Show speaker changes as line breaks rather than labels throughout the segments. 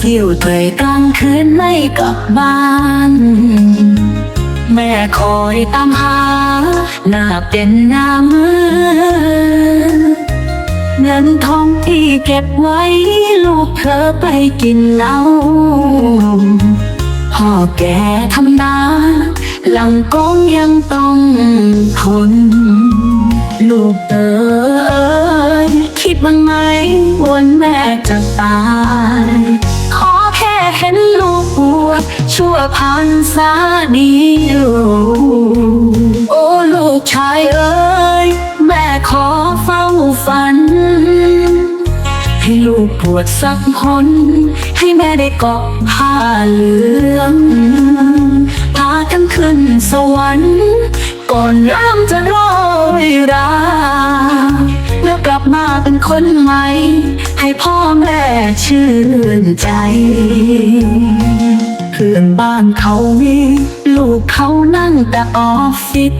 เที่ยวเตยกลางคืนไม่กลับบ้าน แม่คอยตามหา หน้าเป็นหน้ามือเงินทองที่เก็บไว้ ลูกเธอไปกินเหล้าพ่อแกทำนาหลังกงยังต้องทนลูกเอ๋ยคิดบ้างไหมวันแม่จะตาย ชั่วพันษาเดียวโอ้ลูกชายเอ้ย แม่ขอเฝ้าฝัน ให้ลูกปวดสักคนให้แม่ได้เกาะผ้าเหลืองพากันขึ้นสวรรค์ ก่อนร่างจะโรยราแล้วกลับมาเป็นคนใหม่ ให้พ่อแม่ชื่นใจ พื่อนบ้านเขามีลูกเขานั่งแต่ออฟฟิศ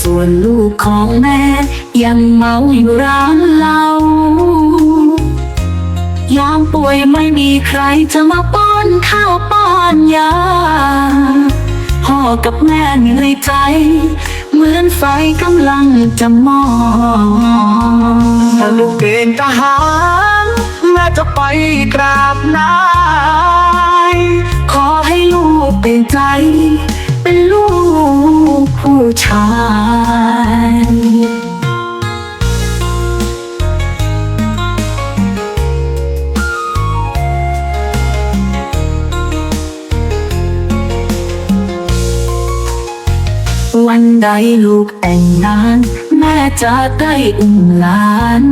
ส่วนลูกของแม่ยังเมาอยู่ร้านเหล้ายามป่วยไม่มีใครจะมาป้อนข้าวป้อนยาพ่อกับแม่เหนื่อยใจ เหมือนไฟกำลังจะมอด
ถ้าลูกเกณฑ์ทหาร จะไปกราบนาย
ขอให้ลูกเป็นใจ เป็นลูกผู้ชายวันใดลูกแต่งงาน แม่จะได้อุ้มหลาน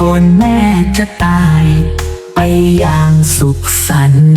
ก่อนแม่ จะตาย ไปอย่างสุขสันต์